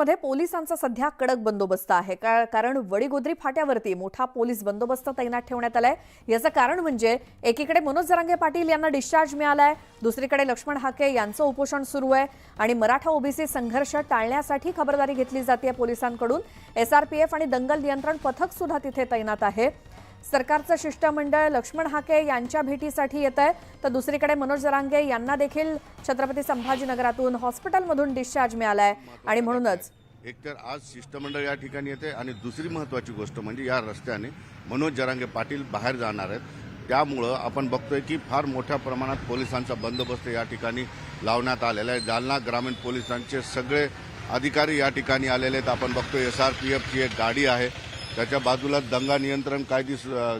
मध्ये पोलिसांचा सध्या कडक बंदोबस्त आहे. का- कारण वडीगोद्री फाट्यावरती मोठा पोलीस बंदोबस्त तैनात ठेवण्यात आलाय. याचं कारण म्हणजे एकीकडे मनोज जरांगे पाटील यांना डिस्चार्ज मिळालाय. दुसरीकडे लक्ष्मण हाके यांचं उपोषण सुरू आहे. आणि मराठा ओबीसी संघर्ष टाळण्यासाठी खबरदारी घेतली जाते पोलिसांकडून. एसआरपीएफ आणि दंगल नियंत्रण पथक सुद्धा तिथे तैनात आहे. सरकारचं शिष्टमंडळ लक्ष्मण हाके यांच्या भेटीसाठी येत आहे. तर दुसरीकडे मनोज जरांगे यांना देखील छत्रपती संभाजीनगरातून हॉस्पिटलमधून डिस्चार्ज मिळालाय. आणि म्हणूनच एकतर आज शिष्टमंडळ या ठिकाणी येते आणि दुसरी महत्वाची गोष्ट म्हणजे या रस्त्याने मनोज जरांगे पाटील बाहेर जाणार आहेत. त्यामुळं आपण बघतोय की फार मोठ्या प्रमाणात पोलिसांचा बंदोबस्त या ठिकाणी लावण्यात आलेला आहे. जालना ग्रामीण पोलिसांचे सगळे अधिकारी या ठिकाणी आलेले आहेत. आपण बघतोय एस आर पी एफची एक गाडी आहे. त्याच्या बाजूला दंगा नियंत्रण कायदी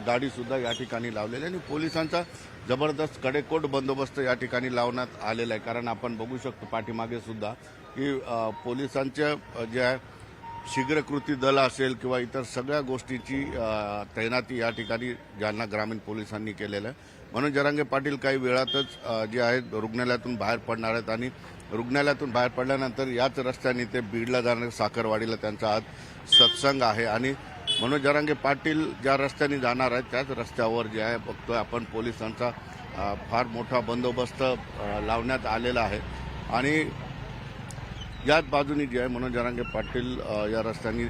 गाडी सुद्धा या ठिकाणी लावलेली आहे आणि पोलिसांचा जबरदस्त कडेकोट बंदोबस्त या ठिकाणी लावण्यात आलेला आहे. कारण आपण बघू शकतो पाठीमागे सुद्धा की पोलिसांच्या ज्या जे आहे शीघ्रकृती दल असेल किंवा इतर सगळ्या गोष्टीची तैनाती या ठिकाणी जालना ग्रामीण पोलिसांनी केलेलं आहे. म्हणून जरांगे पाटील काही वेळातच जे आहेत रुग्णालयातून बाहेर पडणार आहेत आणि रुग्णालयातून बाहेर पडल्यानंतर याच रस्त्याने ते बीडला जाणार साखरवाडीला त्यांचा आज सत्संग आहे आणि मनोज जरांगे पाटील ज्या रस्त्याने जाणार आहेत त्याच रस्त्यावर जे आहे बघतोय आपण पोलिसांचा फार मोठा बंदोबस्त लावण्यात आलेला आहे. आणि याच बाजूनी जे आहे मनोज जरांगे पाटील या रस्त्याने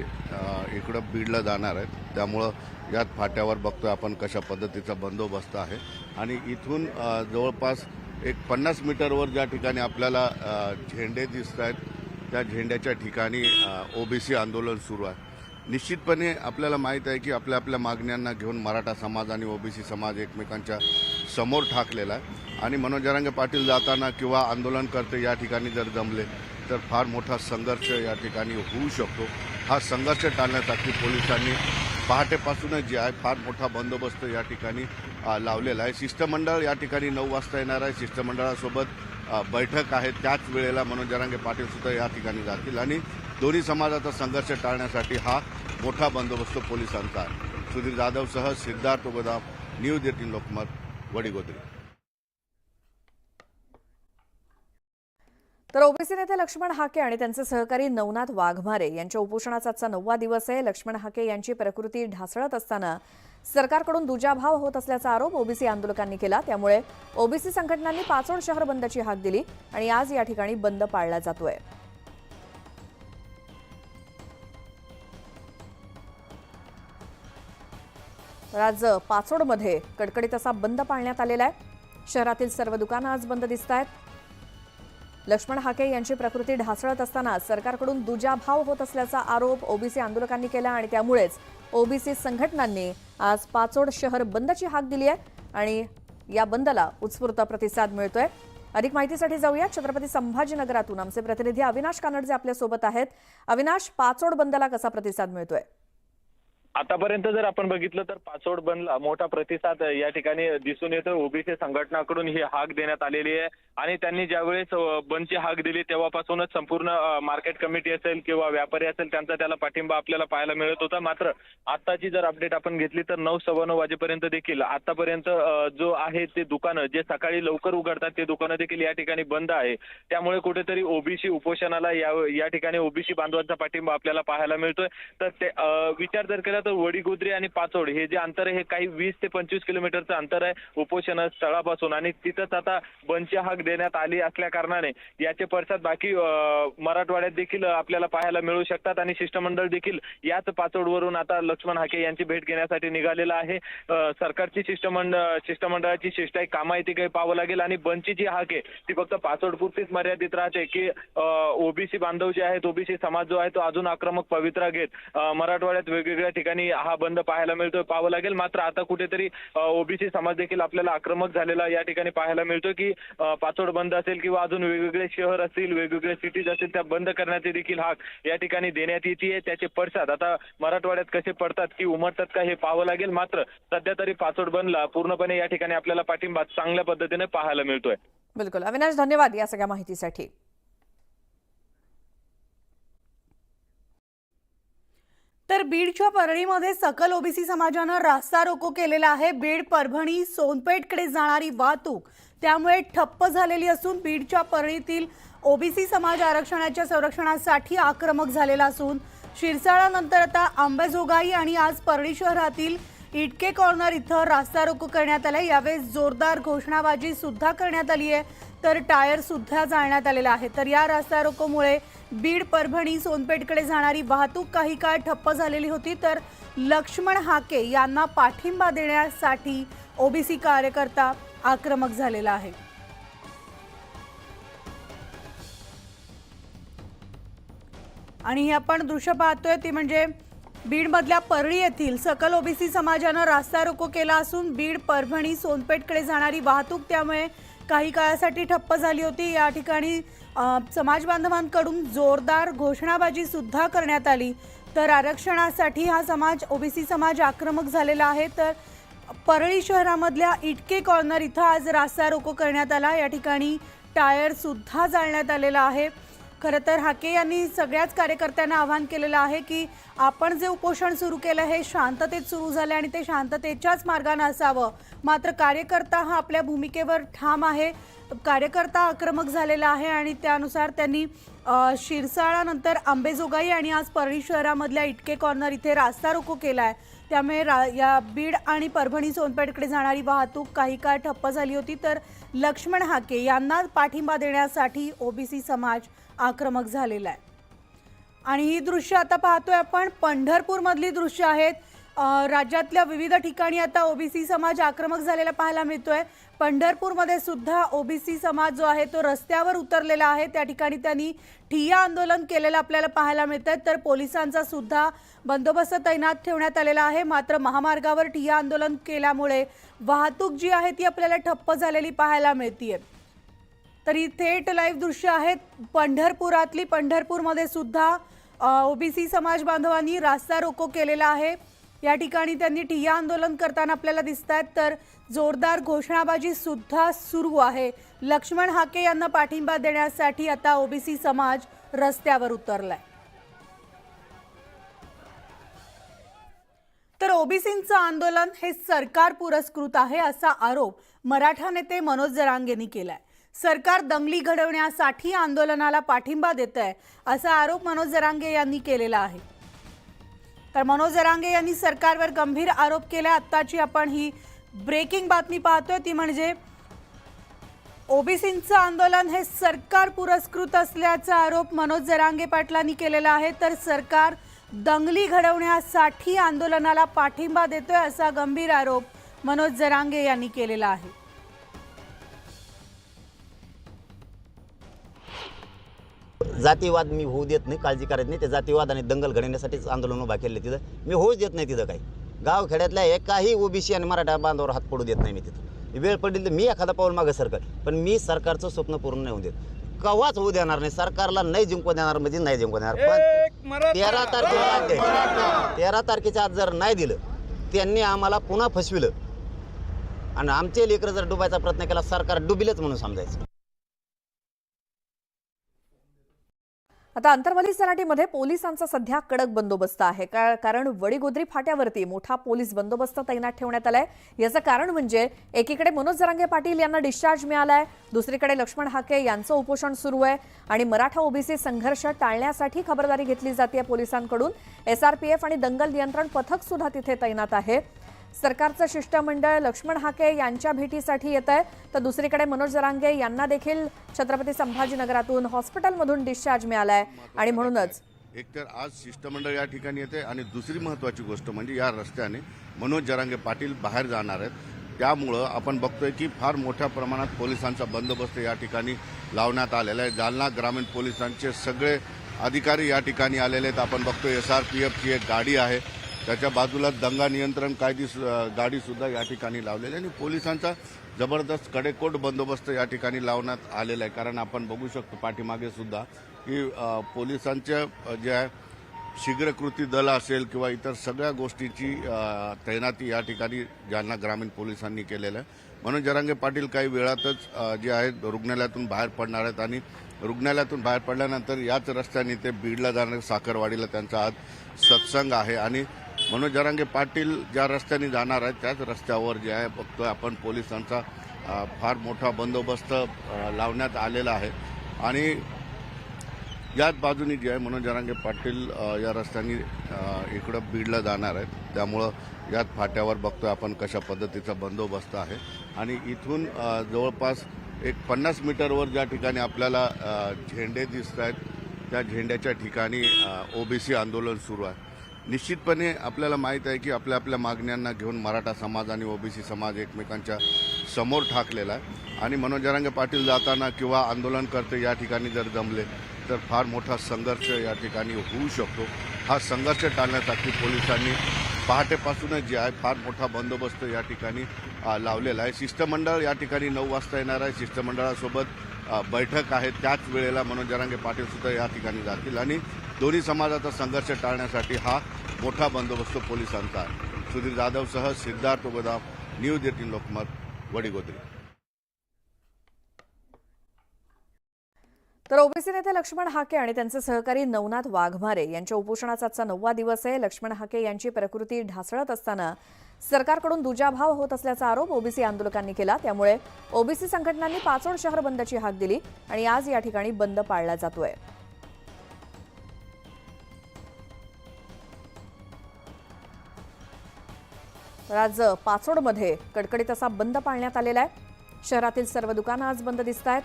इकडं बीडला जाणार आहेत. त्यामुळं याच फाट्यावर बघतोय आपण कशा पद्धतीचा बंदोबस्त आहे. आणि इथून जवळपास एक पन्नास मीटरवर ज्या ठिकाणी आपल्याला झेंडे दिसत आहेत त्या झेंड्याच्या ठिकाणी ओबीसी आंदोलन सुरू आहे. निश्चितपणे आपल्याला माहीत आहे की आपल्या आपल्या मागण्यांना घेऊन मराठा समाज आणि ओबीसी समाज एकमेकांच्या समोर ठाकलेला आहे. आणि मनोज जरांगे पाटील जाताना किंवा आंदोलनकर्ते या ठिकाणी जर जमले तर फार मोठा संघर्ष या ठिकाणी होऊ शकतो. हा संघर्ष टाळण्यासाठी पोलिसांनी पहाटेपासूनच जे आहे फार मोठा बंदोबस्त या ठिकाणी लावलेला आहे. शिष्टमंडळ या ठिकाणी नऊ वाजता येणार आहे. शिष्टमंडळासोबत बैठक आहे. त्याच वेळेला मनोज जरांगे या ठिकाणी जातील. आणि दोन्ही समाजाचा संघर्ष टाळण्यासाठी हा मोठा बंदोबस्त पोलिसांचा आहे. सुधीर जाधवसह सिद्धार्थ गोदाम न्यूज एटीन लोकमत वडीगोद्री. तर ओबीसी नेते लक्ष्मण हाके आणि त्यांचे सहकारी नवनाथ वाघमारे यांच्या उपोषणाचा आजचा नववा दिवस आहे. लक्ष्मण हाके यांची प्रकृती ढासळत असताना सरकारकडून दुजाभाव होत असल्याचा आरोप ओबीसी आंदोलकांनी केला. त्यामुळे ओबीसी संघटनांनी पाचोड शहर बंदची हाक दिली आणि आज या ठिकाणी बंद पाळला जातोय. तर आज पाचोडमध्ये कडकडीत असा बंद पाळण्यात आलेला आहे. शहरातील सर्व दुकानं आज बंद दिसत आहेत. लक्ष्मण हाके यांची प्रकृती ढासळत असताना सरकारकडून दुजाभाव होत असल्याचा आरोप ओबीसी आंदोलकांनी केला आणि त्यामुळेच ओबीसी संघटनांनी आज पाचोड शहर बंदची हाक दिली आहे आणि या बंदला उत्स्फूर्त प्रतिसाद मिळतोय. अधिक माहितीसाठी जाऊया छत्रपती संभाजीनगरातून आमचे प्रतिनिधी अविनाश कानडजे आपल्यासोबत आहेत. अविनाश पाचोड बंदला कसा प्रतिसाद मिळतोय? आतापर्यंत जर आपण बघितलं तर पाचोड बनला मोठा प्रतिसाद या ठिकाणी दिसून येतो ओबीसी संघटनाकडून ही हाक देण्यात आलेली आहे. आणि त्यांनी ज्यावेळेस बंदची हाक दिली तेव्हापासूनच संपूर्ण मार्केट कमिटी असेल किंवा व्यापारी असेल त्यांचा त्याला पाठिंबा आपल्याला पाहायला मिळत होता. मात्र आताची जर अपडेट आपण घेतली तर नऊ सव्वा नऊ वाजेपर्यंत देखील आतापर्यंत जो आहे ते दुकानं जे सकाळी लवकर उघडतात ते दुकानं देखील या ठिकाणी बंद आहे. त्यामुळे कुठेतरी ओबीसी उपोषणाला या ठिकाणी ओबीसी बांधवांचा पाठिंबा आपल्याला पाहायला मिळतोय. तर ते विचार जर केला तर वडीगुद्री आणि पाचोड हे जे अंतर आहे हे काही वीस ते पंचवीस किलोमीटरचं अंतर आहे. उपोषण स्थळापासून आणि तिथंच आता बंदची हाक देण्यात आली असल्या कारणाने याचे पडसाद बाकी मराठवाड्यात देखील आपल्याला पाहायला मिळू शकतात आणि शिष्टमंडळ देखील याच पाचोडवरून आता लक्ष्मण हाके यांची भेट घेण्यासाठी निघालेलं आहे. सरकारची शिष्टमंडळ शिष्टमंडळाची शिष्टाई कामा येते काही पाहावं लागेल आणि बंदची जी हाक आहे ती फक्त पाचोडपुरतीच मर्यादित राहते की ओबीसी बांधव जे आहेत ओबीसी समाज जो आहे तो अजून आक्रमक पवित्रा घेत मराठवाड्यात वेगवेगळ्या ठिकाणी हा बंद पाहायला मिळतोय पाहावं लागेल. मात्र आता कुठेतरी ओबीसी समाज देखील आपल्याला आक्रमक झालेला या ठिकाणी पाहायला मिळतोय की पाचोड बंद असेल किंवा अजून वेगवेगळे शहर असतील वेगवेगळे सिटीज असतील त्या बंद करण्याचे देखील हाक या ठिकाणी देण्यात येते त्याचे पडसाद. आता मराठवाड्यात कसे पडतात की उमटतात का हे पाहावं लागेल. मात्र सध्या तरी पाचोड बंदला पूर्णपणे या ठिकाणी आपल्याला पाठिंबा चांगल्या पद्धतीने पाहायला मिळतोय. बिलकुल. अविनाश धन्यवाद या सगळ्या माहितीसाठी. तर बीडच्या परळीमध्ये सकल ओबीसी समाजानं रास्ता रोको केलेला आहे. बीड परभणी सोनपेठकडे जाणारी वाहतूक त्यामुळे ठप्प झालेली असून बीडच्या परळीतील ओबीसी समाज आरक्षणाच्या संरक्षणासाठी आक्रमक झालेला असून शिरसाळानंतर आता आंबेजोगाई आणि आज परळी शहरातील इटके कॉर्नर इथं रास्ता रोको करण्यात आला यावेळेस जोरदार घोषणाबाजी सुद्धा करण्यात आली आहे. तर टायर सुद्धा जाळण्यात आलेला आहे. तर या रास्ता रोकोमुळे बीड परभणी सोनपेठकडे जाणारी वाहतूक काही काळ ठप्प झालेली होती. तर लक्ष्मण हाके यांना पाठिंबा देण्यासाठी ओबीसी कार्यकर्ता आक्रमक झालेला आहे. आणि हे आपण दृश्य पाहतोय ती म्हणजे बीडमधल्या परळी येथील सकल ओबीसी समाजानं रास्ता रोको केला असून बीड परभणी सोनपेठकडे जाणारी वाहतूक त्यामुळे काही काळासाठी ठप्प झाली होती. या ठिकाणी समाज बांधवांकडून जोरदार घोषणाबाजी सुद्धा करण्यात आली. तर आरक्षणासाठी हा समाज ओबीसी समाज आक्रमक झालेला आहे. तर परळी शहरामधल्या इटके कॉर्नर इथं आज रास्ता रोको करण्यात आला. या ठिकाणी टायर सुद्धा जाळण्यात आलेला आहे. खरं तर हाके यांनी सगळ्याच कार्यकर्त्यांना आवाहन केलेलं आहे की आपण जे उपोषण सुरू केलं हे शांततेत सुरू झाले आणि ते शांततेच्याच मार्गानं असावं. मात्र कार्यकर्ता हा आपल्या भूमिकेवर ठाम आहे. कार्यकर्ता आक्रमक झालेला आहे आणि त्यानुसार त्यांनी शिरसाळानंतर आंबेजोगाई आणि आज परळी शहरामधल्या इटके कॉर्नर इथे रास्ता रोको केला आहे त्यामुळे रा या बीड आणि परभणी सोनपेठकडे जाणारी वाहतूक काही काळ ठप्प झाली होती. तर लक्ष्मण हाके यांना पाठिंबा देण्यासाठी ओबीसी समाज आक्रमक झालेला आहे. आणि ही दृश्य आता पाहतोय आपण. पंढरपूरमधली दृश्य आहेत. राज्यातल्या विविध ठिकाणी आता ओबीसी समाज आक्रमक झालेला पाहायला मिळतोय. पंढरपूरमध्ये सुद्धा ओबीसी समाज जो आहे तो रस्त्यावर उतरलेला आहे. त्या ठिकाणी त्यांनी ठिय्या आंदोलन केलेलं आपल्याला पाहायला मिळतंय. तर पोलिसांचा सुद्धा बंदोबस्त तैनात ठेवण्यात आलेला आहे. मात्र महामार्गावर ठिय्या आंदोलन केल्यामुळे वाहतूक जी आहे ती आपल्याला ठप्प झालेली पाहायला मिळतीये. तरी थेट लाईव्ह दृश्य आहेत. पंढरपुरातली पंढरपूरमध्ये सुद्धा ओबीसी समाज बांधवांनी रास्ता रोको केलेला आहे. या ठिकाणी त्यांनी ठिय्या आंदोलन करताना आपल्याला दिसत आहेत तर जोरदार घोषणाबाजी सुद्धा सुरू आहे. लक्ष्मण हाके यांना पाठिंबा देण्यासाठी आता ओबीसी समाज रस्त्यावर उतरलाय. तर ओबीसींचं आंदोलन हे सरकार पुरस्कृत आहे असा आरोप मराठा नेते मनोज जरांगेंनी केलाय. सरकार दंगली घडवण्यासाठी आंदोलनाला पाठिंबा देत आहे असा आरोप मनोज जरांगे यांनी केलेला आहे. तर मनोज जरांगे यांनी सरकारवर गंभीर आरोप केला आत्ताची आपण ही ब्रेकिंग बातमी पाहतोय. ती म्हणजे ओबीसींचं आंदोलन हे सरकार पुरस्कृत असल्याचा आरोप मनोज जरांगे पाटलांनी केलेला आहे. तर सरकार दंगली घडवण्यासाठी आंदोलनाला पाठिंबा देतोय असा गंभीर आरोप मनोज जरांगे यांनी केलेला आहे. जातीवाद मी होऊ देत नाही काळजी करायची नाही. ते जातीवाद आणि दंगल घडवण्यासाठीच आंदोलन उभा केले तिथं. मी होऊच देत नाही तिथं काही. गाव खेड्यातल्या एकाही ओबीसी आणि मराठा बांधावर हात पडू देत नाही मी तिथं. वेळ पडली तर मी एखादा पाऊल मागं सरकार पण मी सरकारचं स्वप्न पूर्ण नाही होऊ देत. कव्हाच होऊ देणार नाही. सरकारला नाही जिंकू देणार म्हणजे नाही जिंकू देणार. पण तेरा तारखेच्या तेरा तारखेच्या आज जर नाही दिलं त्यांनी आम्हाला पुन्हा फसविलं. आणि आमचे लेकरं जर डुबायचा प्रयत्न केला सरकार डुबिलच म्हणून समजायचं. आता अंतर्वली सराटीमध्ये पोलिसांचा सध्या कडक बंदोबस्त आहे. का- कारण वडीगोद्री फाट्यावरती मोठा पोलीस बंदोबस्त तैनात ठेवण्यात आलाय. याचं कारण म्हणजे एकीकडे मनोज जरांगे पाटील यांना डिस्चार्ज मिळालाय. दुसरीकडे लक्ष्मण हाके यांचं उपोषण सुरू आहे. आणि मराठा ओबीसी संघर्ष टाळण्यासाठी खबरदारी घेतली जाते पोलिसांकडून. एसआरपीएफ आणि दंगल नियंत्रण पथक सुद्धा तिथे तैनात आहे. सरकारचं शिष्टमंडळ लक्ष्मण हाके यांच्या भेटीसाठी येत आहे. तर दुसरीकडे मनोज जरांगे यांना देखील छत्रपती संभाजीनगरातून हॉस्पिटलमधून डिस्चार्ज मिळालाय. आणि म्हणूनच एकतर आज शिष्टमंडळ या ठिकाणी येते आणि दुसरी महत्वाची गोष्ट म्हणजे या रस्त्याने मनोज जरांगे पाटील बाहेर जाणार आहेत. त्यामुळं आपण बघतोय की फार मोठ्या प्रमाणात पोलिसांचा बंदोबस्त या ठिकाणी लावण्यात आलेला आहे. जालना ग्रामीण पोलिसांचे सगळे अधिकारी या ठिकाणी आलेले आहेत. आपण बघतोय एस आर पी एफची एक गाडी आहे. त्याच्या बाजूला दंगा नियंत्रण कायदी गाडी सुद्धा या ठिकाणी लावलेली आहे आणि पोलिसांचा जबरदस्त कडेकोट बंदोबस्त या ठिकाणी लावण्यात आलेला आहे. कारण आपण बघू शकतो पाठीमागे सुद्धा की पोलिसांच्या जे आहे शीघ्रकृती दल असेल किंवा इतर सगळ्या गोष्टीची तैनाती या ठिकाणी जालना ग्रामीण पोलिसांनी केलेलं आहे. म्हणून जरांगे पाटील काही वेळातच जे आहेत रुग्णालयातून बाहेर पडणार आहेत आणि रुग्णालयातून बाहेर पडल्यानंतर याच रस्त्याने ते बीडला जाणार साखरवाडीला त्यांचा आज सत्संग आहे आणि मनोज जरांगे पाटील ज्या रस्त्याने जाणार आहेत त्याच रस्त्यावर जे आहे बघतोय आपण पोलिसांचा फार मोठा बंदोबस्त लावण्यात आलेला आहे. आणि याच बाजूनी जे आहे मनोज जरांगे पाटील या रस्त्याने इकडं बीडला जाणार आहेत. त्यामुळं याच फाट्यावर बघतोय आपण कशा पद्धतीचा बंदोबस्त आहे. आणि इथून जवळपास एक पन्नास मीटरवर ज्या ठिकाणी आपल्याला झेंडे दिसत आहेत त्या झेंड्याच्या ठिकाणी ओबीसी आंदोलन सुरू आहे. निश्चितपणे आपल्याला माहीत आहे की आपल्या आपल्या मागण्यांना घेऊन मराठा समाज आणि ओबीसी समाज एकमेकांच्या समोर ठाकलेला आहे. आणि मनोज जरांगे पाटील जाताना किंवा आंदोलनकर्ते या ठिकाणी जर जमले तर फार मोठा संघर्ष या ठिकाणी होऊ शकतो. हा संघर्ष टाळण्यासाठी पोलिसांनी पहाटेपासूनच जे आहे फार मोठा बंदोबस्त या ठिकाणी लावलेला आहे. शिष्टमंडळ या ठिकाणी नऊ वाजता येणार आहे. शिष्टमंडळासोबत बैठक आहे. त्याच वेळेला मनोज जरांगे या ठिकाणी जातील. आणि दोन्ही समाजाचा संघर्ष टाळण्यासाठी हा मोठा बंदोबस्त पोलिसांचा आहे. सुधीर जाधवसह सिद्धार्थ गोदाम न्यूज एटीन लोकमत वडीगोद्री. तर ओबीसी नेते लक्ष्मण हाके आणि त्यांचे सहकारी नवनाथ वाघमारे यांच्या उपोषणाचा आजचा नववा दिवस आहे. लक्ष्मण हाके यांची प्रकृती ढासळत असताना सरकारकडून दुजाभाव होत असल्याचा आरोप ओबीसी आंदोलकांनी केला. त्यामुळे ओबीसी संघटनांनी पाचोड शहर बंदची हाक दिली आणि आज या ठिकाणी बंद पाळला जातोय. तर आज पाचोडमध्ये कडकडीत असा बंद पाळण्यात आलेला आहे. शहरातील सर्व दुकानं आज बंद दिसत आहेत.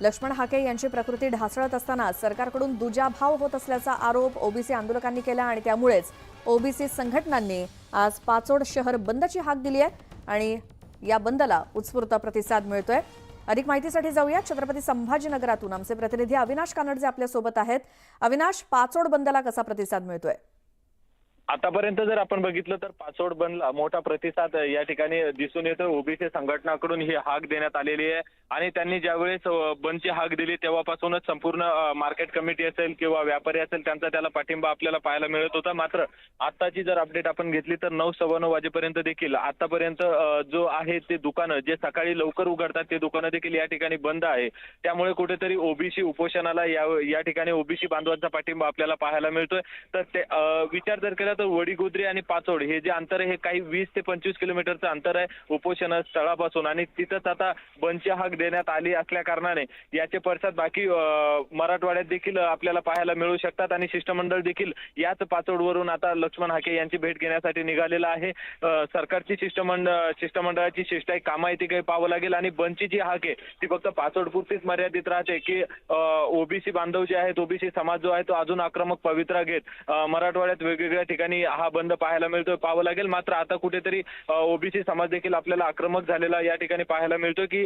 लक्ष्मण हाके यांची प्रकृती ढासळत असताना सरकारकडून दुजाभाव होत असल्याचा आरोप ओबीसी आंदोलकांनी केला आणि त्यामुळेच ओबीसी संघटनांनी आज पाचोड शहर बंदची हाक दिली आहे आणि या बंदला उत्स्फूर्त प्रतिसाद मिळतोय. अधिक माहितीसाठी जाऊया छत्रपती संभाजीनगरातून. आमचे प्रतिनिधी अविनाश कानडजे आपल्यासोबत आहेत. अविनाश पाचोड बंदला कसा प्रतिसाद मिळतोय? आतापर्यंत जर आपण बघितलं तर पासवर्ड बनला मोठा प्रतिसाद या ठिकाणी दिसून येतो ओबीसी संघटनाकडून ही हाक देण्यात आलेली आहे. आणि त्यांनी ज्यावेळेस बंदची हाक दिली तेव्हापासूनच संपूर्ण मार्केट कमिटी असेल किंवा व्यापारी असेल त्यांचा त्याला पाठिंबा आपल्याला पाहायला मिळत होता. मात्र आताची जर अपडेट आपण घेतली तर नऊ सव्वा नऊ वाजेपर्यंत देखील आतापर्यंत जो आहे ते दुकानं जे सकाळी लवकर उघडतात ते दुकानं देखील या ठिकाणी बंद आहे. त्यामुळे कुठेतरी ओबीसी उपोषणाला या या ठिकाणी ओबीसी बांधवांचा पाठिंबा आपल्याला पाहायला मिळतोय. तर ते विचार जर केला तर वडीगुद्री आणि पाचोड हे जे अंतर आहे हे काही वीस ते पंचवीस किलोमीटरचं अंतर आहे. उपोषण स्थळापासून आणि तिथंच आता बंदची हाक देण्यात आली असल्या कारणाने. याचे पडसाद बाकी मराठवाड्यात देखील आपल्याला पाहायला मिळू शकतात आणि शिष्टमंडळ देखील याच पाचोडवरून आता लक्ष्मण हाके यांची भेट घेण्यासाठी निघालेलं आहे. सरकारची शिष्टमंडळ शिष्टमंडळाची शिष्ट आहे कामा येते काही पाहावं लागेल आणि बंदची जी हाक आहे ती फक्त पाचोडपुरतीच मर्यादित राहते की ओबीसी बांधव जे आहेत ओबीसी समाज जो आहे तो अजून आक्रमक पवित्रा घेत मराठवाड्यात वेगवेगळ्या ठिकाणी हा बंद पाहायला मिळतोय पाहावं लागेल. मात्र आता कुठेतरी ओबीसी समाज देखील आपल्याला आक्रमक झालेला या ठिकाणी पाहायला मिळतोय की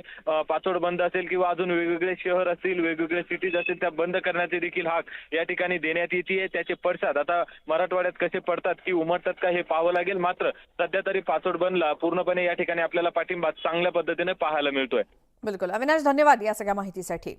पाचोड बंद असेल किंवा अजून वेगवेगळे शहर असतील वेगवेगळे सिटीज असतील त्या बंद करण्याचे देखील हाक या ठिकाणी देण्यात येते त्याचे पडसाद. आता मराठवाड्यात कसे पडतात की उमटतात का हे पाहावं लागेल. मात्र सध्या तरी पाचोड बंदला पूर्णपणे या ठिकाणी आपल्याला पाठिंबा चांगल्या पद्धतीने पाहायला मिळतोय. बिलकुल. अविनाश धन्यवाद या सगळ्या माहितीसाठी.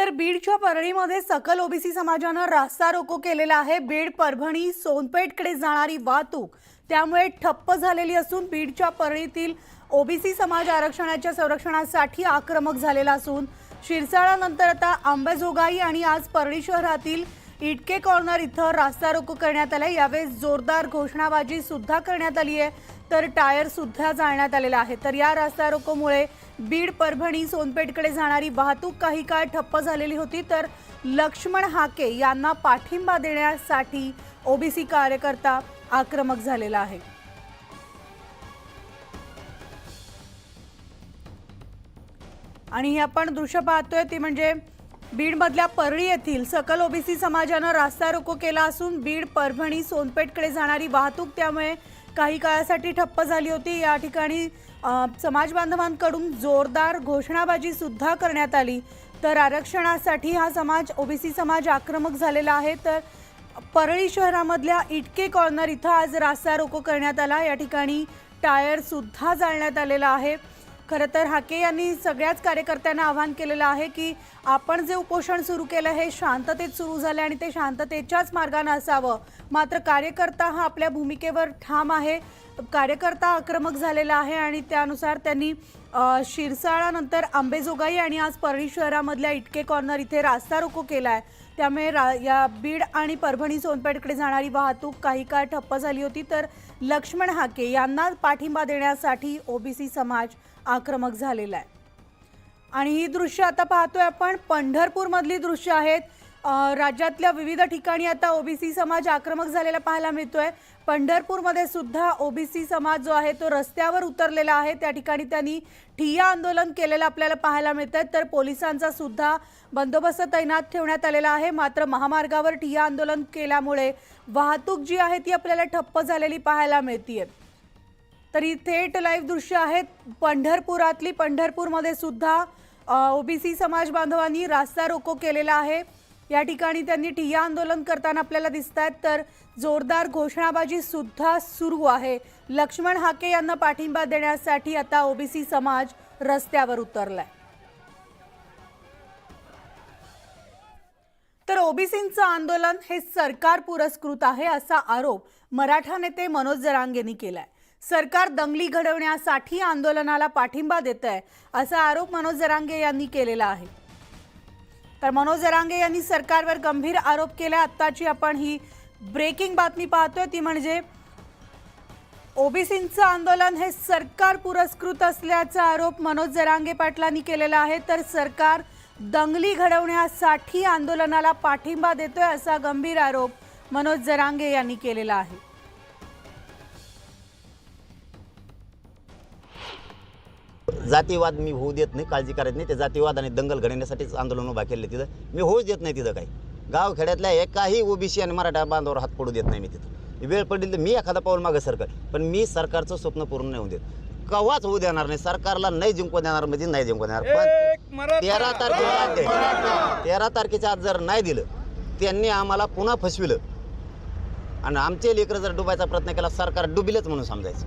तर बीडच्या परळीमध्ये सकल ओबीसी समाजानं रास्ता रोको केलेला आहे. बीड परभणी सोनपेठकडे जाणारी वाहतूक त्यामुळे ठप्प झालेली असून बीडच्या परळीतील ओबीसी समाज आरक्षणाच्या संरक्षणासाठी आक्रमक झालेला असून शिरसाळानंतर आता आंबेजोगाई आणि आज परळी शहरातील इटके कॉर्नर इथं रास्ता रोको करण्यात आला यावेळेस जोरदार घोषणाबाजी सुद्धा करण्यात आली आहे. तर टायर सुद्धा जाळण्यात आलेला आहे. तर या रास्ता रोकोमुळे बीड परभणी सोनपेठकडे जाणारी वाहतूक काही काळ ठप्प झालेली होती तर लक्ष्मण हाके यांना पाठिंबा देण्यासाठी ओबीसी कार्यकर्ता आक्रमक झालेला आहे. आणि हे आपण दृश्य पाहतोय ती म्हणजे बीडमधल्या परळी येथील सकल ओबीसी समाजानं रास्ता रोको केला असून बीड परभणी सोनपेठकडे जाणारी वाहतूक त्यामुळे काही काळासाठी ठप्प झाली होती. या ठिकाणी समाज बांधवांकडून जोरदार घोषणाबाजी सुद्धा करण्यात आली. तर आरक्षणासाठी हा समाज ओबीसी समाज आक्रमक झालेला आहे. तर परळी शहरामधल्या इटके कॉर्नर इथं आज रास्ता रोको करण्यात आला. या ठिकाणी टायर सुद्धा जाळण्यात आलेला आहे. खरं तर हाके यांनी सगळ्याच कार्यकर्त्यांना आवाहन केलेलं आहे की आपण जे उपोषण सुरू केलं हे शांततेत सुरू झालं आणि ते शांततेच्याच मार्गाने असावं. मात्र कार्यकर्ता हा आपल्या भूमिकेवर ठाम आहे. कार्यकर्ता आक्रमक झालेला आहे आणि त्यानुसार त्यांनी शिरसाळानंतर आंबेजोगाई आणि आज परळी शहरामधल्या इटके कॉर्नर इथे रास्ता रोको केला आहे त्यामुळे रा या बीड आणि परभणी सोनपेठकडे जाणारी वाहतूक काही काळ ठप्प झाली होती. तर लक्ष्मण हाके यांना पाठिंबा देण्यासाठी ओबीसी समाज आक्रमक झालेला आहे. आणि ही दृश्य आता पाहतोय आपण. पंढरपूरमधली दृश्य आहेत. राज्यातल्या विविध ठिकाणी आता ओबीसी समाज आक्रमक झालेला पाहायला मिळतोय. पंढरपूरमध्ये सुद्धा ओबीसी समाज जो आहे तो रस्त्यावर उतरलेला आहे. त्या ठिकाणी त्यांनी ठिय्या आंदोलन केलेलं आपल्याला पाहायला मिळत आहे तर पोलिसांचा सुद्धा बंदोबस्त तैनात ठेवण्यात आलेला आहे. मात्र महामार्गावर ठिय्या आंदोलन केल्यामुळे वाहतूक जी आहे ती आपल्याला ठप्प झालेली पाहायला मिळतीये. तरी थेट लाईव्ह दृश्य आहेत. पंढरपुरातली पंढरपूरमध्ये सुद्धा ओबीसी समाज बांधवांनी रास्ता रोको केलेला आहे. या ठिकाणी त्यांनी ठिय्या आंदोलन करताना आपल्याला दिसत आहेत तर जोरदार घोषणाबाजी सुद्धा सुरू आहे. लक्ष्मण हाके यांना पाठिंबा देण्यासाठी आता ओबीसी समाज रस्त्यावर उतरलाय. तर ओबीसींचं आंदोलन हे सरकार पुरस्कृत आहे असा आरोप मराठा नेते मनोज जरांगेंनी केलाय. सरकार दंगली घडवण्यासाठी आंदोलनाला पाठिंबा देत आहे असा आरोप मनोज जरांगे यांनी केलेला आहे. तर मनोज जरांगे यांनी सरकारवर गंभीर आरोप केला. आत्ताची आपण ही ब्रेकिंग बातमी पाहतोय. ती म्हणजे ओबीसींचं आंदोलन हे सरकार पुरस्कृत असल्याचा आरोप मनोज जरांगे पाटलांनी केलेला आहे. तर सरकार दंगली घडवण्यासाठी आंदोलनाला पाठिंबा देतोय असा गंभीर आरोप मनोज जरांगे यांनी केलेला आहे. जातीवाद मी होऊ देत नाही काळजी करत नाही. ते जातीवाद आणि दंगल घडवण्यासाठीच आंदोलन उभा केले तिथं. मी होऊच देत नाही तिथं काही. गाव खेड्यातल्या एकाही ओबीसी आणि मराठा बांधावर हात पडू देत नाही मी तिथं. वेळ पडली तर मी एखादा पाऊल मागं सरकार पण मी सरकारचं स्वप्न पूर्ण नाही होऊ देत. कवाच होऊ देणार नाही. सरकारला नाही जिंकू देणार म्हणजे नाही जिंकू देणार. पण तेरा तारखेला. तेरा तारखेच्या आज जर नाही दिलं त्यांनी आम्हाला पुन्हा फसविलं. आणि आमचे लेकरं जर डुबायचा प्रयत्न केला सरकार डुबिलच म्हणून समजायचं.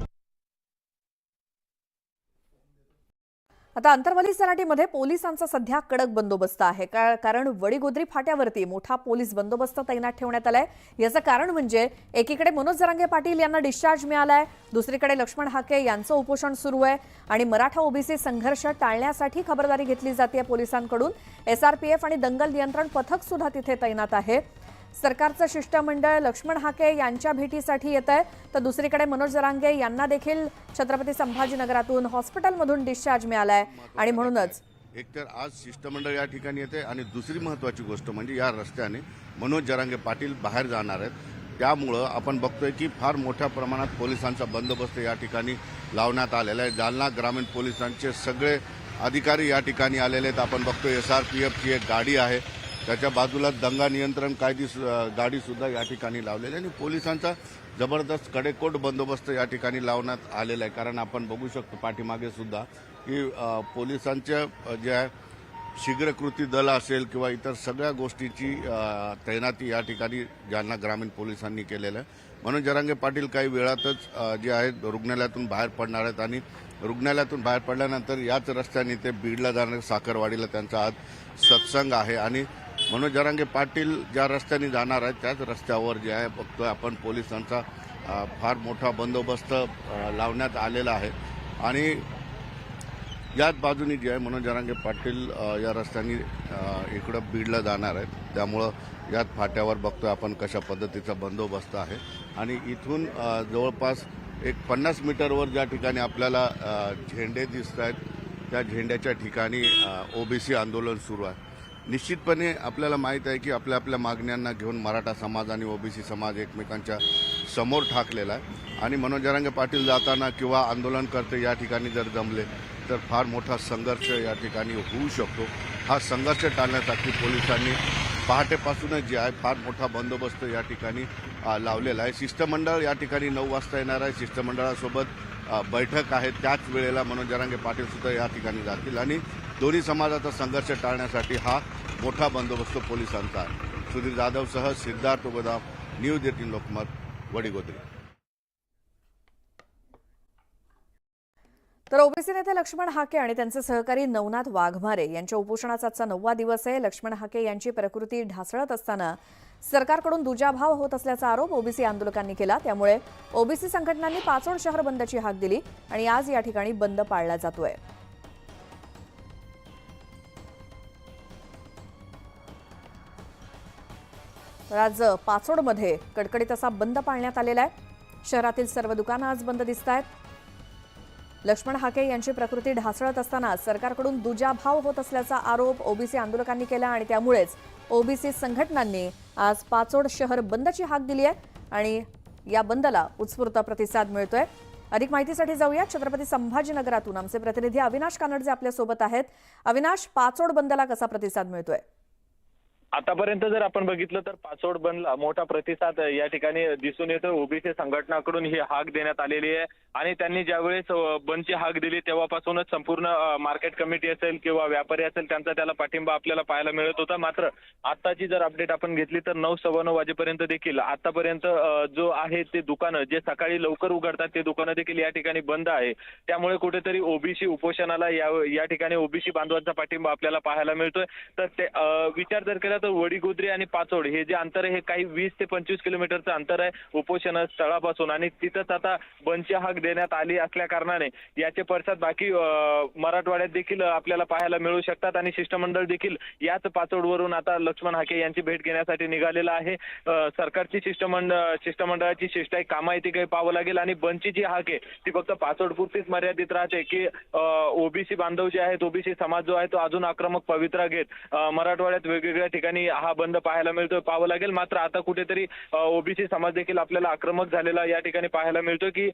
आता अंतरवली सराटीमध्ये पोलिसांचा सध्या कडक बंदोबस्त आहे. का- कारण वडीगोद्री फाट्यावरती मोठा पोलीस बंदोबस्त तैनात ठेवण्यात आलाय. याचं कारण म्हणजे एकीकडे मनोज जरांगे पाटील यांना डिस्चार्ज मिळालाय. दुसरीकडे लक्ष्मण हाके यांचं उपोषण सुरू आहे. आणि मराठा ओबीसी संघर्ष टाळण्यासाठी खबरदारी घेतली जाते पोलिसांकडून. एसआरपीएफ आणि दंगल नियंत्रण पथक सुद्धा तिथे तैनात आहे. सरकारचं शिष्टमंडळ लक्ष्मण हाके यांच्या भेटीसाठी येत आहे. तर दुसरीकडे मनोज जरांगे यांना देखील छत्रपती संभाजीनगरातून हॉस्पिटलमधून डिस्चार्ज मिळालाय. आणि म्हणूनच एकतर आज शिष्टमंडळ या ठिकाणी येते आणि दुसरी महत्वाची गोष्ट म्हणजे या रस्त्याने मनोज जरांगे पाटील बाहेर जाणार आहेत. त्यामुळं आपण बघतोय की फार मोठ्या प्रमाणात पोलिसांचा बंदोबस्त या ठिकाणी लावण्यात आलेला आहे. जालना ग्रामीण पोलिसांचे सगळे अधिकारी या ठिकाणी आलेले आहेत. आपण बघतोय एस आर पी एफची एक गाडी आहे. त्याच्या बाजूला दंगा नियंत्रण कायदी गाडी सुद्धा या ठिकाणी लावलेली आहे आणि पोलिसांचा जबरदस्त कडेकोट बंदोबस्त या ठिकाणी लावण्यात आलेला आहे. कारण आपण बघू शकतो पाठीमागे सुद्धा की पोलिसांच्या ज्या जे आहे दल असेल किंवा इतर सगळ्या गोष्टीची तैनाती या ठिकाणी जालना ग्रामीण पोलिसांनी केलेलं आहे. म्हणून जरांगे पाटील काही वेळातच जे आहेत रुग्णालयातून बाहेर पडणार आहेत आणि रुग्णालयातून बाहेर पडल्यानंतर याच रस्त्याने ते बीडला जाणार साखरवाडीला त्यांचा आज सत्संग आहे. आणि मनोज जरांगे पाटील ज्या रस्त्याने जाणार आहेत त्याच रस्त्यावर जे आहे बघतोय आपण पोलिसांचा फार मोठा बंदोबस्त लावण्यात आलेला आहे. आणि याच बाजूनी जे आहे मनोज जरांगे पाटील या रस्त्याने इकडं बीडला जाणार आहेत. त्यामुळं याच फाट्यावर बघतोय आपण कशा पद्धतीचा बंदोबस्त आहे. आणि इथून जवळपास एक पन्नास मीटरवर ज्या ठिकाणी आपल्याला झेंडे दिसत आहेत त्या झेंड्याच्या ठिकाणी ओबीसी आंदोलन सुरू आहे. निश्चितपणे आपल्याला माहीत आहे की आपल्या आपल्या मागण्यांना घेऊन मराठा समाज आणि ओबीसी समाज एकमेकांच्या समोर ठाकलेला आहे. आणि मनोज जरांगे पाटील जाताना किंवा आंदोलनकर्ते या ठिकाणी जर जमले तर फार मोठा संघर्ष या ठिकाणी होऊ शकतो. हा संघर्ष टाळण्यासाठी पोलिसांनी पहाटेपासूनच जे आहे फार मोठा बंदोबस्त या ठिकाणी लावलेला आहे. शिष्टमंडळ या ठिकाणी नऊ वाजता येणार आहे. शिष्टमंडळासोबत बैठक आहे. त्याच वेळेला मनोज जरांगे या ठिकाणी जातील. आणि दोन्ही समाजाचा संघर्ष टाळण्यासाठी हा मोठा बंदोबस्त पोलिसांचा आहे. सुधीर जाधवसह सिद्धार्थ गोदाम न्यूज एटीन लोकमत वडीगोद्री. तर ओबीसी नेते लक्ष्मण हाके आणि त्यांचे सहकारी नवनाथ वाघमारे यांच्या उपोषणाचा आजचा नववा दिवस आहे. लक्ष्मण हाके यांची प्रकृती ढासळत असताना सरकारकडून दुजाभाव होत असल्याचा आरोप ओबीसी आंदोलकांनी केला. त्यामुळे ओबीसी संघटनांनी पाचोड शहर बंदची हाक दिली आणि आज या ठिकाणी बंद पाळला जातोय. तर आज पाचोडमध्ये कडकडीत असा बंद पाळण्यात आलेला आहे. शहरातील सर्व दुकानं आज बंद दिसत आहेत. लक्ष्मण हाके यांची प्रकृती ढासळत असताना सरकारकडून दुजाभाव होत असल्याचा आरोप ओबीसी आंदोलकांनी केला आणि त्यामुळेच ओबीसी संघटनांनी आज पाचोड शहर बंदची हाक दिली आहे आणि या बंदला उत्स्फूर्त प्रतिसाद मिळतोय. अधिक माहितीसाठी जाऊया छत्रपती संभाजीनगरातून. आमचे प्रतिनिधी अविनाश कानडजे आपल्यासोबत आहेत. अविनाश पाचोड बंदला कसा प्रतिसाद मिळतोय? आतापर्यंत जर आपण बघितलं तर पाचोड बनला मोठा प्रतिसाद या ठिकाणी दिसून येतो ओबीसी संघटनाकडून ही हाक देण्यात आलेली आहे. आणि त्यांनी ज्यावेळेस बंदची हाक दिली तेव्हापासूनच संपूर्ण मार्केट कमिटी असेल किंवा व्यापारी असेल त्यांचा त्याला पाठिंबा आपल्याला पाहायला मिळत होता. मात्र आताची जर अपडेट आपण घेतली तर नऊ सव्वा नऊ वाजेपर्यंत देखील आतापर्यंत जो आहे ते दुकानं जे सकाळी लवकर उघडतात ते दुकानं देखील या ठिकाणी बंद आहे. त्यामुळे कुठेतरी ओबीसी उपोषणाला या या ठिकाणी ओबीसी बांधवांचा पाठिंबा आपल्याला पाहायला मिळतोय. तर ते विचार जर केला तर वडीगुद्री आणि पाचोड हे जे अंतर आहे हे काही वीस ते पंचवीस किलोमीटरचं अंतर आहे उपोषण स्थळापासून आणि तिथंच आता बंदची हाक देण्यात आली असल्या कारणाने याचे पडसाद बाकी मराठवाड्यात देखील आपल्याला पाहायला मिळू शकतात आणि शिष्टमंडळ देखील याच पाचोडवरून आता लक्ष्मण हाके यांची भेट घेण्यासाठी निघालेलं आहे. सरकारची शिष्टमंडळ शिष्टमंडळाची शिष्टाई कामा येते काही पाहावं लागेल आणि बंदची जी हाक आहे ती फक्त पाचोडपुरतीच मर्यादित राहते की ओबीसी बांधव जे आहेत ओबीसी समाज जो आहे तो अजून आक्रमक पवित्रा घेत मराठवाड्यात वेगवेगळ्या ठिकाणी हा बंद पाहायला मिळतोय पाहावं लागेल. मात्र आता कुठेतरी ओबीसी समाज देखील आपल्याला आक्रमक झालेला या ठिकाणी पाहायला मिळतोय की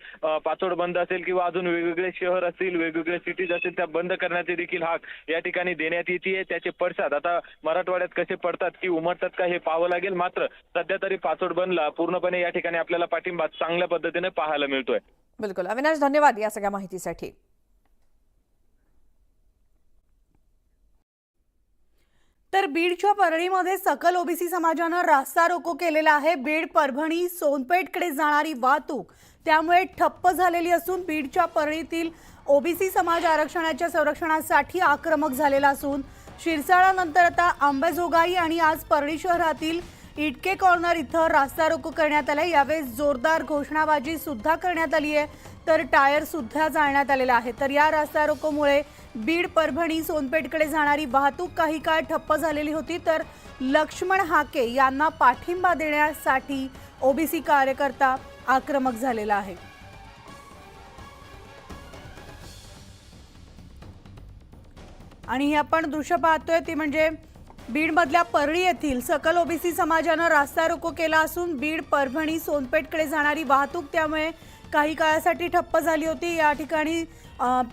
पाचोड बंद असेल किंवा अजून वेगवेगळे शहर असतील वेगवेगळे सिटीज असतील त्या बंद करण्याची देखील हाक या ठिकाणी देण्यात येते त्याचे पडसाद आता मराठवाड्यात कसे पडतात की उमटतात का हे पाहावं लागेल. मात्र सध्या तरी पाचोड बंदला पूर्णपणे या ठिकाणी आपल्याला पाठिंबा चांगल्या पद्धतीने पाहायला मिळतोय. बिलकुल. अविनाश धन्यवाद या सगळ्या माहितीसाठी. तर बीडच्या परळीमध्ये सकल ओबीसी समाजानं रास्ता रोको केलेला आहे. बीड परभणी सोनपेठकडे जाणारी वाहतूक त्यामुळे ठप्प झालेली असून बीडच्या परळीतील ओबीसी समाज आरक्षणाच्या संरक्षणासाठी आक्रमक झालेला असून शिरसाळानंतर आता आंबेजोगाई आणि आज परळी शहरातील इटके कॉर्नर इथं रास्ता रोको करण्यात आला यावेळेस जोरदार घोषणाबाजी सुद्धा करण्यात आली आहे. तर टायर सुद्धा जाळण्यात आलेला आहे. तर या रास्ता रोकोमुळे बीड परभणी सोनपेठकडे जाणारी वाहतूक काही काळ ठप्प झालेली होती. तर लक्ष्मण हाके यांना पाठिंबा देण्यासाठी ओबीसी कार्यकर्ता आक्रमक झालेला आहे. आणि ही आपण दृश्य पाहतोय ती म्हणजे बीडमधल्या परळी येथील सकल ओबीसी समाजानं रास्ता रोको केला असून बीड परभणी सोनपेठकडे जाणारी वाहतूक त्यामुळे काही काळासाठी ठप्प झाली होती. या ठिकाणी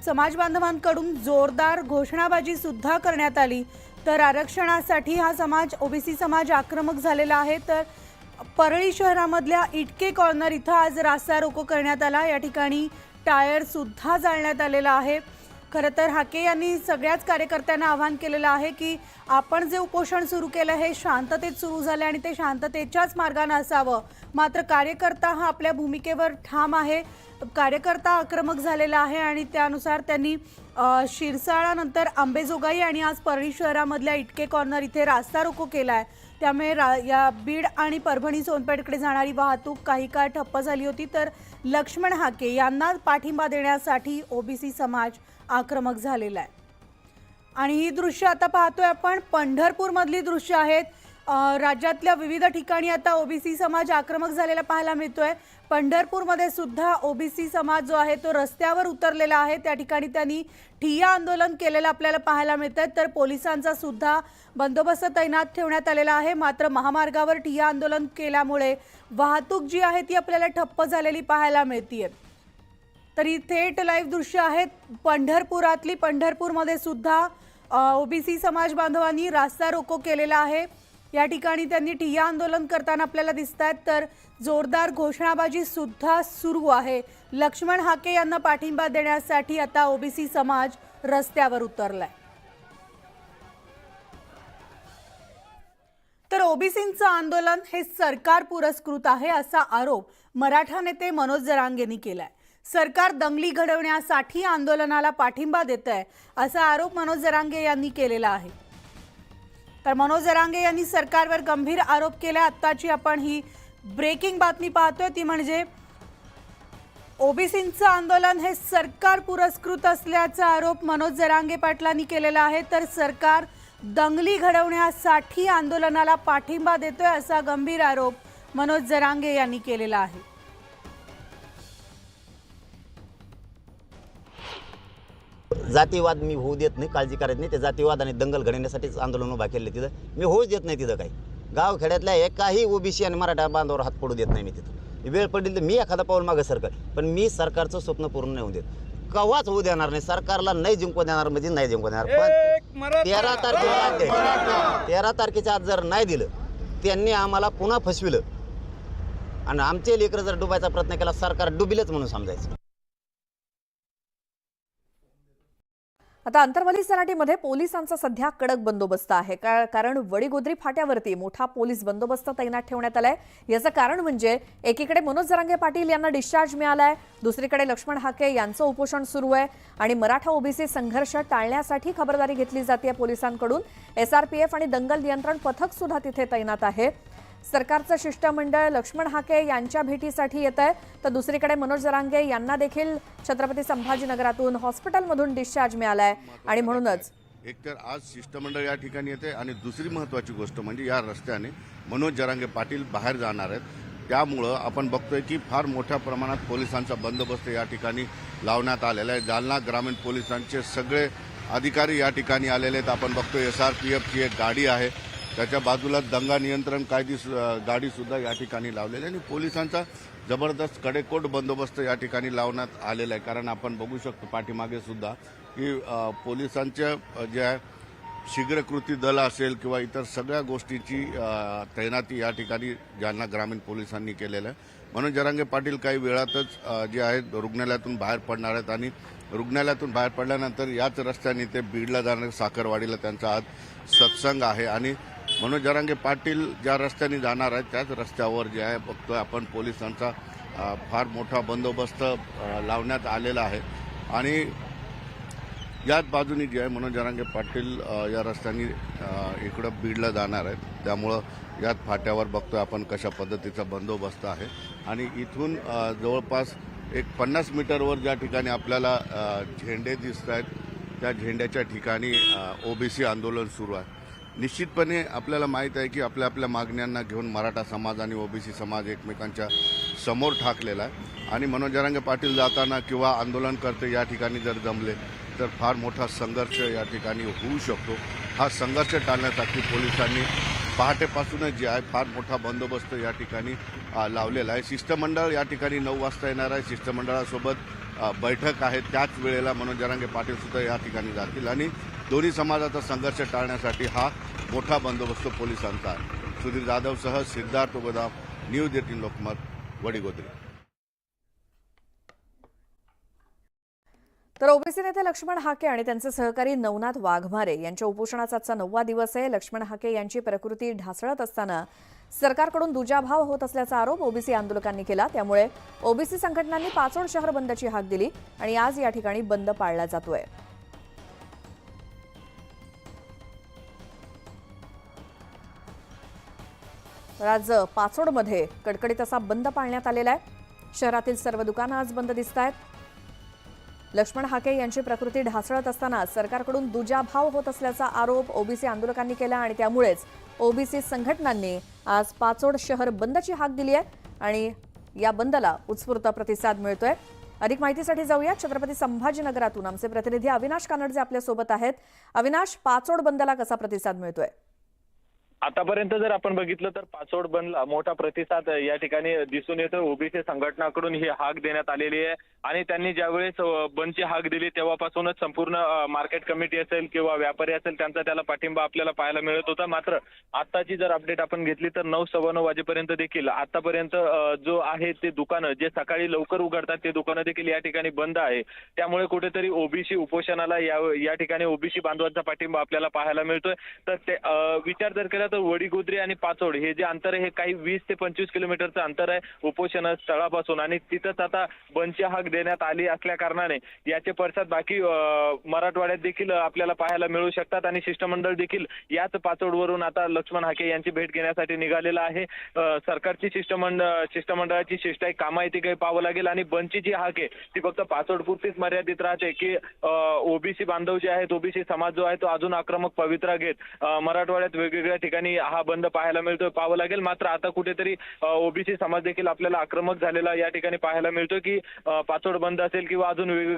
समाज बांधवांकडून जोरदार घोषणाबाजी सुद्धा करण्यात आली. तर आरक्षणासाठी हा समाज ओबीसी समाज आक्रमक झालेला आहे. तर परळी शहरामधल्या इटके कॉर्नर इथं आज रास्ता रोको करण्यात आला. या ठिकाणी टायरसुद्धा जाळण्यात आलेला आहे. खरं तर हाके यांनी सगळ्याच कार्यकर्त्यांना आवाहन केलेलं आहे की आपण जे उपोषण सुरू केलं हे शांततेत सुरू झाले आणि ते शांततेच्याच मार्गाने असावं. मात्र कार्यकर्ता हा आपल्या भूमिकेवर ठाम आहे. कार्यकर्ता आक्रमक झालेला आहे आणि त्यानुसार त्यांनी शिरसाळानंतर आंबेजोगाई आणि आज परळी शहरामधल्या इटके कॉर्नर इथे रास्ता रोको केला आहे त्यामुळे रा या बीड आणि परभणी सोनपेठकडे जाणारी वाहतूक काही काळ ठप्प झाली होती. तर लक्ष्मण हाके यांना पाठिंबा देण्यासाठी ओबीसी समाज आक्रमक झालेला आहे. आणि ही दृश्य आता पाहतोय आपण. पंढरपूरमधली दृश्य आहेत. राज्यातल्या विविध ठिकाणी आता ओबीसी समाज आक्रमक झालेला पाहायला मिळतोय. पंढरपूरमध्ये सुद्धा ओबीसी समाज जो आहे तो रस्त्यावर उतरलेला आहे. त्या ठिकाणी त्यांनी ठिय्या आंदोलन केलेलं आपल्याला पाहायला मिळत आहे तर पोलिसांचा सुद्धा बंदोबस्त तैनात ठेवण्यात आलेला आहे. मात्र महामार्गावर ठिय्या आंदोलन केल्यामुळे वाहतूक जी आहे ती आपल्याला ठप्प झालेली पाहायला मिळतीये. तरी थेट लाईव्ह दृश्य आहेत पंढरपुरातली पंढरपूरमध्ये सुद्धा ओबीसी समाज बांधवांनी रास्ता रोको केलेला आहे. या ठिकाणी त्यांनी ठिय्या आंदोलन करताना आपल्याला दिसत आहेत तर जोरदार घोषणाबाजी सुद्धा सुरू आहे. लक्ष्मण हाके यांना पाठिंबा देण्यासाठी आता ओबीसी समाज रस्त्यावर उतरलाय. तर ओबीसींचं आंदोलन हे सरकार पुरस्कृत आहे असा आरोप मराठा नेते मनोज जरांगेंनी केलाय. सरकार दंगली घडवण्यासाठी आंदोलनाला पाठिंबा देत आहे असा आरोप मनोज जरांगे यांनी केलेला आहे. तर मनोज जरांगे यांनी सरकारवर गंभीर आरोप केला. आत्ताची आपण ही ब्रेकिंग बातमी पाहतोय. ती म्हणजे ओबीसींचं आंदोलन हे सरकार पुरस्कृत असल्याचा आरोप मनोज जरांगे पाटलांनी केलेला आहे. तर सरकार दंगली घडवण्यासाठी आंदोलनाला पाठिंबा देतोय असा गंभीर आरोप मनोज जरांगे यांनी केलेला आहे. जातीवाद मी होऊ देत नाही काळजी करायची नाही. ते जातीवाद आणि दंगल घडवण्यासाठीच आंदोलन उभा केले तिथं. मी होऊच देत नाही तिथं काही. गाव खेड्यातल्या एकाही ओबीसी आणि मराठा बांधावर हात पडू देत नाही मी तिथं. वेळ पडली तर मी एखादा पाऊल मागं सरकार पण मी सरकारचं स्वप्न पूर्ण नाही होऊ देत. कव्हाच होऊ देणार नाही. सरकारला नाही जिंकू देणार म्हणजे नाही जिंकू देणार. पण तेरा तारखेच्या आत तेरा तारखेच्या आत जर नाही दिलं त्यांनी आम्हाला पुन्हा फसविलं. आणि आमचे लेकरं जर डुबायचा प्रयत्न केला सरकार डुबिलच म्हणून समजायचं. आता अंतरवली सराटीमध्ये पोलिसांचा सध्या कडक बंदोबस्त आहे. का- कारण वडीगोद्री फाट्यावरती मोठा पोलीस बंदोबस्त तैनात ठेवण्यात आलाय. याचं कारण म्हणजे एकीकडे मनोज जरांगे पाटील यांना डिस्चार्ज मिळालाय. दुसरीकडे लक्ष्मण हाके यांचं उपोषण सुरू आहे. आणि मराठा ओबीसी संघर्ष टाळण्यासाठी खबरदारी घेतली जाते पोलिसांकडून. एसआरपीएफ आणि दंगल नियंत्रण पथक सुद्धा तिथे तैनात आहे. सरकारचं शिष्टमंडळ लक्ष्मण हाके यांच्या भेटीसाठी येत आहे. तर दुसरीकडे मनोज जरांगे यांना देखील छत्रपती संभाजीनगरातून हॉस्पिटलमधून डिस्चार्ज मिळालाय. आणि म्हणूनच एकतर आज शिष्टमंडळ या ठिकाणी येते. आणि दुसरी महत्वाची गोष्ट म्हणजे या रस्त्याने मनोज जरांगे पाटील बाहेर जाणार आहेत. त्यामुळं आपण बघतोय की फार मोठ्या प्रमाणात पोलिसांचा बंदोबस्त या ठिकाणी लावण्यात आलेला आहे. जालना ग्रामीण पोलिसांचे सगळे अधिकारी या ठिकाणी आलेले आहेत. आपण बघतोय एस आर पी एफची एक गाडी आहे. त्याच्या बाजूला दंगा नियंत्रण कायदी गाडी सुद्धा या ठिकाणी लावलेली आहे आणि पोलिसांचा जबरदस्त कडेकोट बंदोबस्त या ठिकाणी लावण्यात आलेला आहे. कारण आपण बघू शकतो पाठीमागे सुद्धा की पोलिसांच्या ज्या शीघ्रकृती दल असेल किंवा इतर सगळ्या गोष्टीची तैनाती या ठिकाणी जालना ग्रामीण पोलिसांनी केलेलं आहे. म्हणून जरांगे पाटील काही वेळातच जे आहेत रुग्णालयातून बाहेर पडणार आहेत आणि रुग्णालयातून बाहेर पडल्यानंतर याच रस्त्याने ते बीडला जाणार साखरवाडीला त्यांचा आज सत्संग आहे. आणि मनोज जरांगे पाटील ज्या रस्त्याने जाणार आहेत त्याच रस्त्यावर जे आहे बघतोय आपण पोलिसांचा फार मोठा बंदोबस्त लावण्यात आलेला आहे. आणि याच बाजूनी जे आहे मनोज जरांगे पाटील या रस्त्याने इकडं बीडला जाणार आहेत. त्यामुळं याच फाट्यावर बघतोय आपण कशा पद्धतीचा बंदोबस्त आहे. आणि इथून जवळपास एक पन्नास मीटरवर ज्या ठिकाणी आपल्याला झेंडे दिसत आहेत त्या झेंड्याच्या ठिकाणी ओबीसी आंदोलन सुरू आहे. निश्चितपणे आपल्याला माहीत आहे की आपल्या आपल्या मागण्यांना घेऊन मराठा समाज आणि ओबीसी समाज एकमेकांच्या समोर ठाकलेला आहे. आणि मनोज जरांगे पाटील जाताना किंवा आंदोलनकर्ते या ठिकाणी जर जमले तर फार मोठा संघर्ष या ठिकाणी होऊ शकतो. हा संघर्ष टाळण्यासाठी पोलिसांनी पहाटेपासूनच जे आहे फार मोठा बंदोबस्त या ठिकाणी लावलेला आहे. शिष्टमंडळ या ठिकाणी नऊ वाजता येणार आहे. शिष्टमंडळासोबत बैठक आहे. त्याच वेळेला मनोज जरांगे या ठिकाणी जातील. आणि दोन्ही समाजाचा संघर्ष टाळण्यासाठी हा मोठा बंदोबस्त पोलिसांचा आहे. सुधीर जाधवसह सिद्धार्थ गोदाम न्यूज एटीन लोकमत वडीगोद्री. तर ओबीसी नेते लक्ष्मण हाके आणि त्यांचे सहकारी नवनाथ वाघमारे यांच्या उपोषणाचा आजचा नववा दिवस आहे. लक्ष्मण हाके यांची प्रकृती ढासळत असताना सरकारकडून दुजाभाव होत असल्याचा आरोप ओबीसी आंदोलकांनी केला. त्यामुळे ओबीसी संघटनांनी पाचोड शहर बंदची हाक दिली आणि आज या ठिकाणी बंद पाळला जातोय. तर आज पाचोडमध्ये कडकडीत असा बंद पाळण्यात आलेला आहे. शहरातील सर्व दुकानं आज बंद दिसत आहेत. लक्ष्मण हाके यांची प्रकृती ढासळत असताना सरकारकडून दुजाभाव होत असल्याचा आरोप ओबीसी आंदोलकांनी केला आणि त्यामुळेच ओबीसी संघटनांनी आज पाचोड शहर बंदची हाक दिली आहे आणि या बंदला उत्स्फूर्त प्रतिसाद मिळतोय. अधिक माहितीसाठी जाऊया छत्रपती संभाजीनगरातून आमचे प्रतिनिधी अविनाश कानडजे आपल्यासोबत आहेत. अविनाश पाचोड बंदला कसा प्रतिसाद मिळतोय? आतापर्यंत जर आपण बघितलं तर पाचोड बनला मोठा प्रतिसाद या ठिकाणी दिसून येतो ओबीसी संघटनाकडून ही हाक देण्यात आलेली आहे. आणि त्यांनी ज्यावेळेस बंदची हाक दिली तेव्हापासूनच संपूर्ण मार्केट कमिटी असेल किंवा व्यापारी असेल त्यांचा त्याला पाठिंबा आपल्याला पाहायला मिळत होता. मात्र आताची जर अपडेट आपण घेतली तर नऊ सव्वा नऊ वाजेपर्यंत देखील आतापर्यंत जो आहे ते दुकानं जे सकाळी लवकर उघडतात ते दुकानं देखील या ठिकाणी बंद आहे. त्यामुळे कुठेतरी ओबीसी उपोषणाला या ठिकाणी ओबीसी बांधवांचा पाठिंबा आपल्याला पाहायला मिळतोय. तर ते विचार जर केला बघितलं तर वडीगुद्री आणि पाचोड हे जे अंतर आहे हे काही वीस ते पंचवीस किलोमीटरचं अंतर आहे. उपोषण स्थळापासून आणि तिथंच आता बंदची हाक देण्यात आली असल्या कारणाने याचे पडसाद बाकी मराठवाड्यात देखील आपल्याला पाहायला मिळू शकतात आणि शिष्टमंडळ देखील याच पाचोडवरून आता लक्ष्मण हाके यांची भेट घेण्यासाठी निघालेलं आहे. सरकारची शिष्टमंडळ शिष्टमंडळाची शिष्टाई कामायती काही पाहावं लागेल आणि बंदची जी हाक आहे ती फक्त पाचोडपुरतीच मर्यादित राहते की ओबीसी बांधव जे आहेत ओबीसी समाज जो आहे तो अजून आक्रमक पवित्रा घेत मराठवाड्यात वेगवेगळ्या ठिकाणी हा बंद पाहायला मिळतोय पाहावं लागेल. मात्र आता कुठेतरी ओबीसी समाज देखील आपल्याला आक्रमक झालेला या ठिकाणी पाहायला मिळतोय की पाचोड बंद असेल किंवा अजून वेगवेगळे